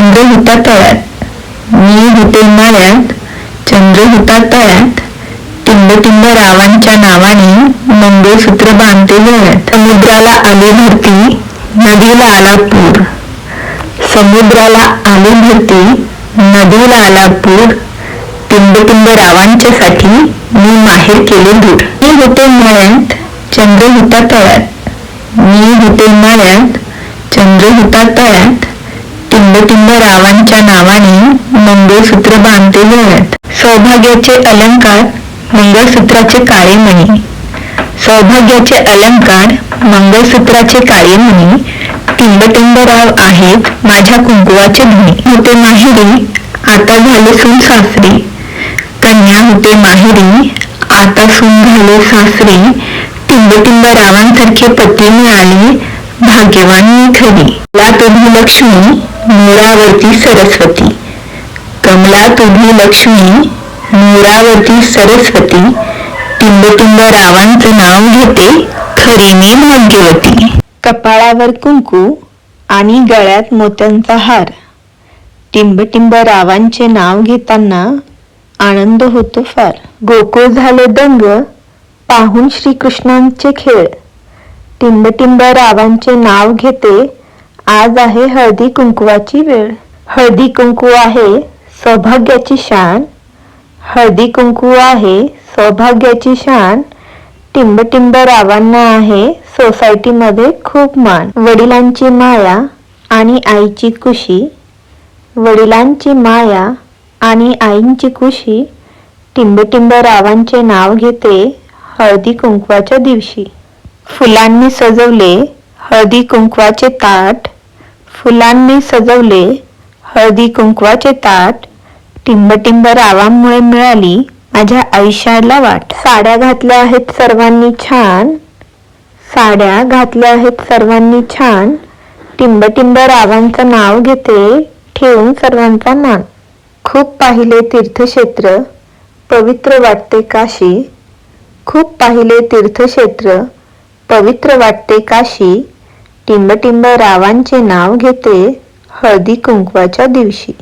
होता तळ्यात मी होते मळ्यात चंद्र होता तळ्यात टिंब टिंब रावांच्या नावाने मंगळसूत्र बांधते गळ्यात समुद्राला आली भरती नदीला आला पूर समुद्राला आली भरती नदीला आला पूर टिंब टिंब रावांच्या साठी मी माहेर केले दूर मी होते मळ्यात चंद्र होता तळ्यात मी होते मळ्यात चंद्र होता तळ्यात टिंब रावांच्या नावाने मंगळसूत्र बांधते गळ्यात सौभाग्याचे अलंकार मंगळसूत्राचे काळे मणी सौभाग्याचे अलंकार मंगळसूत्राचे काळे मणी टिंब राव आहेत माझ्या कुंकुवाचे धुणे होते माहेरी आता झाले सून सासरी. कन्या होते माहेरी आता सून झाले सासरी. टिंबटिंब रावांसारखे पती मिळाले भाग्यवान खरी ला तुझी लक्ष्मी मुळावरती सरस्वती कमला तुझी लक्ष्मी मुळावरती सरस्वती तुंबतुंब रावांचं नाव घेते खरी भाग्यवती. कपाळावर कुंकू आणि गळ्यात मोत्यांचा हार. टिंबटिंब रावांचे नाव घेताना आनंद होतो फार. गोकुळ झाले दंग पाहून श्रीकृष्णांचे खेळ. टिंबटिंब रावांचे नाव घेते आज आहे हळदी कुंकवाची वेळ. हळदी कुंकू आहे सौभाग्याची शान. हळदी कुंकू आहे सौभाग्याची शान. टिंब टिंब रावांना आहे सोसायटीमध्ये खूप मान. वडिलांची माया आणि आईची कुशी वडिलांची माया आणि आईंची कुशी टिंब टिंब रावांचे नाव घेते हळदी कुंकवाच्या दिवशी. फुलांनी सजवले हळदी कुंकवाचे ताट. फुलांनी सजवले हळदी कुंकवाचे ताट टिंबटिंब रावांमुळे मिळाली माझ्या आयुष्याला वाट. साड्या घातल्या आहेत सर्वांनी छान. साड्या घातल्या आहेत सर्वांनी छान. टिंबटिंब रावांचं नाव घेते ठेवून सर्वांचा मान. खूप पाहिले तीर्थक्षेत्र पवित्र वाटते काशी. खूप पाहिले तीर्थक्षेत्र पवित्र वाटते काशी. टिंब टिंब रावांचे नाव घेते हळदी कुंकवाच्या दिवशी.